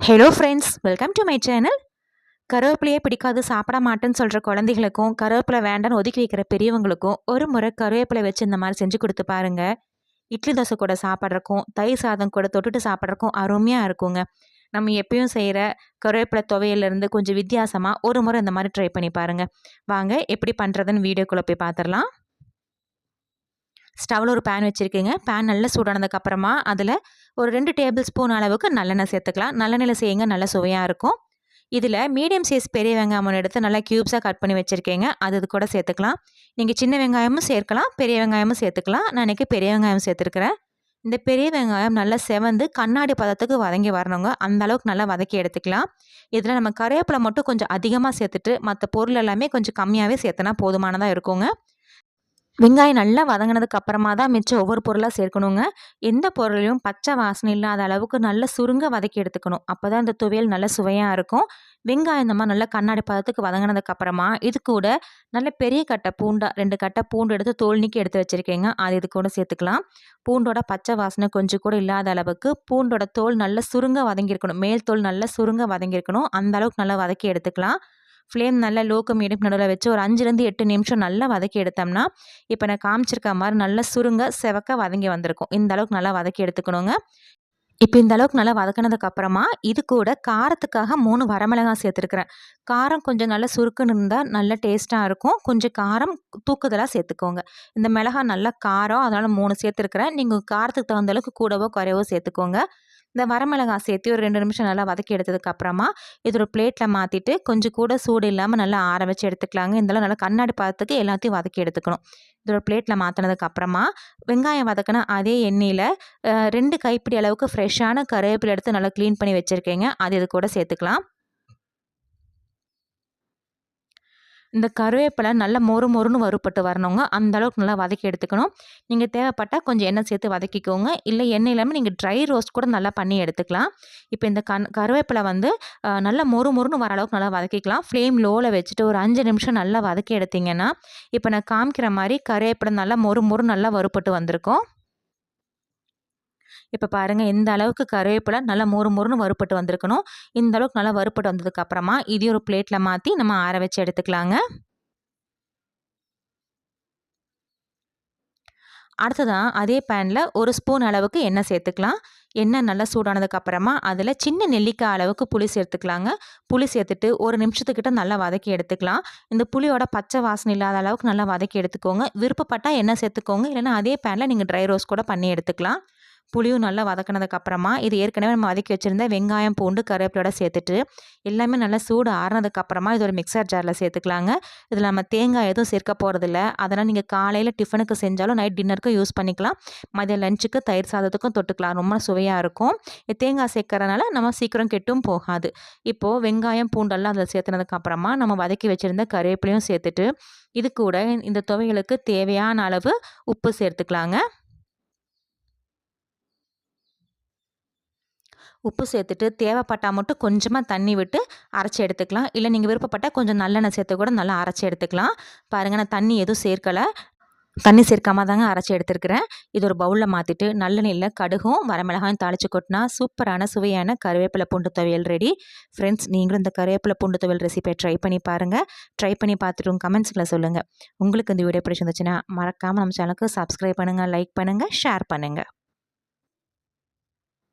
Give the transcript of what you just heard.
Hello friends welcome to my channel கருவேப்பிலையே பிடிக்காது சாப்பிட மாட்டேன்னு சொல்கிற குழந்தைகளுக்கும் கருவேப்பிலை வேண்டான்னு ஒதுக்கி வைக்கிற பெரியவங்களுக்கும் ஒரு முறை கருவேப்பிலை வச்சு இந்த மாதிரி செஞ்சு கொடுத்து பாருங்கள் இட்லி தோசை கூட சாப்பிட்றக்கும் தயிர் சாதம் கூட தொட்டுட்டு சாப்பிட்றக்கும் அருமையாக இருக்குங்க. நம்ம எப்பயும் செய்கிற கருவேப்பிலை துவையிலேருந்து கொஞ்சம் வித்தியாசமாக ஒரு முறை இந்த மாதிரி ட்ரை பண்ணி பாருங்கள் வாங்க எப்படி பண்ணுறதுன்னு வீடியோக்குள்ளே போய் பார்த்துடலாம் ஸ்டவ்வில் ஒரு பேன் வச்சுருக்கீங்க. பேன் நல்லா சூடானதுக்கப்புறமா அதில் ஒரு ரெண்டு டேபிள் ஸ்பூன் அளவுக்கு நல்லெண்ணெய் சேர்த்துக்கலாம். நல்லெண்ணெயில் செய்யுங்க நல்லா சுவையாக இருக்கும். இதில் மீடியம் சைஸ் பெரிய வெங்காயம் எடுத்து நல்லா க்யூப்ஸாக கட் பண்ணி வச்சுருக்கீங்க. அது இது கூட சேர்த்துக்கலாம். நீங்கள் சின்ன வெங்காயமும் சேர்க்கலாம் பெரிய வெங்காயமும் சேர்த்துக்கலாம். நான் இன்றைக்கி பெரிய வெங்காயம் சேர்த்துருக்குறேன். இந்த பெரிய வெங்காயம் நல்லா செவந்து கண்ணாடி பதத்துக்கு வதங்கி வரணுங்க. அந்த அளவுக்கு நல்லா வதக்கி எடுத்துக்கலாம். இதில் நம்ம கருவேப்பிலை மட்டும் கொஞ்சம் அதிகமாக சேர்த்துட்டு மற்ற பொருள் எல்லாமே கொஞ்சம் கம்மியாகவே சேர்த்தனா போதுமானதாக இருக்குங்க. வெங்காயம் நல்லா வதங்கினதுக்கு அப்புறமா தான் மிச்சம் ஒவ்வொரு பொருளாக சேர்க்கணுங்க. எந்த பொருளையும் பச்சை வாசனை இல்லாத அளவுக்கு நல்ல சுருங்க வதக்கி எடுத்துக்கணும். அப்போ தான் இந்த துவையல் நல்ல சுவையாக இருக்கும். வெங்காயம் இந்த மாதிரி நல்லா கண்ணாடி பதத்துக்கு வதங்கினதுக்கு அப்புறமா இது கூட நல்ல பெரிய கட்டை பூண்டா ரெண்டு கட்டை பூண்டு எடுத்து தோல் எடுத்து வச்சுருக்கேங்க. அது இது கூட சேர்த்துக்கலாம். பூண்டோட பச்சை வாசனை கொஞ்சம் கூட இல்லாத அளவுக்கு பூண்டோட தோல் நல்லா சுருங்க வதங்கியிருக்கணும். மேல் தோல் நல்லா சுருங்க வதங்கியிருக்கணும். அந்த அளவுக்கு நல்லா வதக்கி எடுத்துக்கலாம். ஃப்ளேம் நல்லா லோக்கம் மீடியம் நடுவில் வச்சு ஒரு அஞ்சுலேருந்து எட்டு நிமிஷம் நல்லா வதக்கி எடுத்தோம்னா இப்போ நான் காமிச்சிருக்க மாதிரி நல்லா சுருங்க செவக்க வதங்கி வந்திருக்கும். இந்த அளவுக்கு நல்லா வதக்கி எடுத்துக்கணுங்க. இப்போ இந்த அளவுக்கு நல்லா வதக்கினதுக்கு அப்புறமா இது கூட காரத்துக்காக மூணு வரமிளகாய் சேர்த்துருக்குறேன். காரம் கொஞ்சம் நல்லா சுருக்குன்னு இருந்தால் நல்ல டேஸ்ட்டாக இருக்கும். கொஞ்சம் காரம் தூக்குதலாக சேர்த்துக்கோங்க. இந்த மிளகாய் நல்லா காரம் அதனால் மூணு சேர்த்துருக்குறேன். நீங்கள் காரத்துக்கு தகுந்த அளவுக்கு கூடவோ குறைவோ சேர்த்துக்கோங்க. இந்த வரமிளகாய் சேர்த்து ஒரு ரெண்டு நிமிஷம் நல்லா வதக்கி எடுத்ததுக்கப்புறமா இது ஒரு பிளேட்டில் மாற்றிட்டு கொஞ்சம் கூட சூடு இல்லாமல் நல்லா ஆற வச்சு எடுத்துக்கலாங்க. இதெல்லாம் நல்லா கண்ணாடி பார்த்துக்கு எல்லாத்தையும் வதக்கி எடுத்துக்கணும். இது ஒரு பிளேட்டில் மாற்றினதுக்கப்புறமா வெங்காயம் வதக்கின அதே எண்ணெயில் ரெண்டு கைப்பிடி அளவுக்கு ஃப்ரெஷ்ஷான கருவேப்பிலை எடுத்து நல்லா க்ளீன் பண்ணி வச்சுருக்கேங்க. அது இது கூட சேர்த்துக்கலாம். இந்த கருவேப்பிலை நல்லா மொறு மொறுன்னு வறுப்பட்டு வரணுங்க. அந்த அளவுக்கு நல்லா வதக்கி எடுத்துக்கணும். நீங்கள் தேவைப்பட்டால் கொஞ்சம் எண்ணெய் சேர்த்து வதக்கிக்கோங்க. இல்லை எண்ணெய் இல்லாமல் நீங்கள் ட்ரை ரோஸ்ட் கூட நல்லா பண்ணி எடுத்துக்கலாம். இப்போ இந்த கண் கருவேப்பிலை வந்து நல்லா மொறு மொறுன்னு வர அளவுக்கு நல்லா வதக்கிக்கலாம். ஃப்ளேம் லோவில் வச்சுட்டு ஒரு அஞ்சு நிமிஷம் நல்லா வதக்கி எடுத்திங்கன்னா இப்போ நான் காமிக்கிற மாதிரி கருவேப்பிலை நல்லா மொறு மொறு நல்லா வறுப்பட்டு வந்திருக்கோம். இப்போ பாருங்கள் எந்த அளவுக்கு கருவேப்பிலை நல்லா மொறு மொறுன்னு வறுப்பட்டு வந்திருக்கணும். இந்த அளவுக்கு நல்லா வறுப்பட்டு வந்ததுக்கப்புறமா இதையும் ஒரு பிளேட்டில் மாற்றி நம்ம ஆற வச்சு எடுத்துக்கலாங்க. அடுத்ததான் அதே பேனில் ஒரு ஸ்பூன் அளவுக்கு எண்ணெய் சேர்த்துக்கலாம். எண்ணெய் நல்லா சூடானதுக்கப்புறமா அதில் சின்ன நெல்லிக்காய் அளவுக்கு புளி சேர்த்துக்கலாங்க. புளி சேர்த்துட்டு ஒரு நிமிஷத்துக்கிட்ட நல்லா வதக்கி எடுத்துக்கலாம். இந்த புளியோட பச்சை வாசனை இல்லாத அளவுக்கு நல்லா வதக்கி எடுத்துக்கோங்க. விருப்பப்பட்டால் எண்ணெய் சேர்த்துக்கோங்க. இல்லைன்னா அதே பேனில் நீங்கள் ட்ரை ரோஸ் கூட பண்ணி எடுத்துக்கலாம். புளியும் நல்லா வதக்கினதுக்கப்புறமா இது ஏற்கனவே நம்ம வதக்கி வச்சுருந்த வெங்காயம் பூண்டு கருவேப்பிலோட சேர்த்துட்டு எல்லாமே நல்லா சூடு ஆறுனதுக்கப்புறமா இது ஒரு மிக்சர் ஜாரில் சேர்த்துக்கலாங்க. இதில் நம்ம தேங்காய் எதுவும் சேர்க்க போகிறதில்ல அதனால் நீங்கள் காலையில் டிஃபனுக்கு செஞ்சாலும் நைட் டின்னருக்கும் யூஸ் பண்ணிக்கலாம். மதியம் லஞ்சுக்கு தயிர் சாதத்துக்கும் தொட்டுக்கலாம். ரொம்ப சுவையாக இருக்கும். தேங்காய் சேர்க்கறனால நம்ம சீக்கிரம் கெட்டும் போகாது. இப்போது வெங்காயம் பூண்டெல்லாம் அதில் சேர்த்துனதுக்கப்புறமா நம்ம வதக்கி வச்சுருந்த கருவேப்பிலையும் சேர்த்துட்டு இது கூட இந்த துவைகளுக்கு தேவையான அளவு உப்பு சேர்த்துக்கலாங்க. உப்பு சேர்த்துட்டு தேவைப்பட்டால் மட்டும் கொஞ்சமாக தண்ணி விட்டு அரைச்சி எடுத்துக்கலாம். இல்லை நீங்கள் விருப்பப்பட்டால் கொஞ்சம் நல்லெண்ணெய் சேர்த்து கூட நல்லா அரைச்சி எடுத்துக்கலாம். பாருங்கள் நான் தண்ணி எதுவும் சேர்க்கலை. தண்ணி சேர்க்காம தாங்க அரைச்சி எடுத்துருக்கிறேன். இது ஒரு பவுலில் மாற்றிட்டு நல்லெண்ணெயில் கடுகும் வரமிளகாயும் தாளித்து கொட்டினா சூப்பரான சுவையான கருவேப்பிலை பூண்டு துவையல் ரெடி ஃப்ரெண்ட்ஸ் நீங்களும் இந்த கருவேப்பிலை பூண்டு துவையல் ரெசிபியை ட்ரை பண்ணி பாருங்கள் ட்ரை பண்ணி பார்த்துட்டு உங்கள் கமெண்ட்ஸில் சொல்லுங்கள் உங்களுக்கு இந்த வீடியோ பிடிச்சிருந்துச்சுன்னா மறக்காமல் நம்ம சேனலுக்கு சப்ஸ்கிரைப் பண்ணுங்கள் லைக் பண்ணுங்கள் ஷேர் பண்ணுங்கள்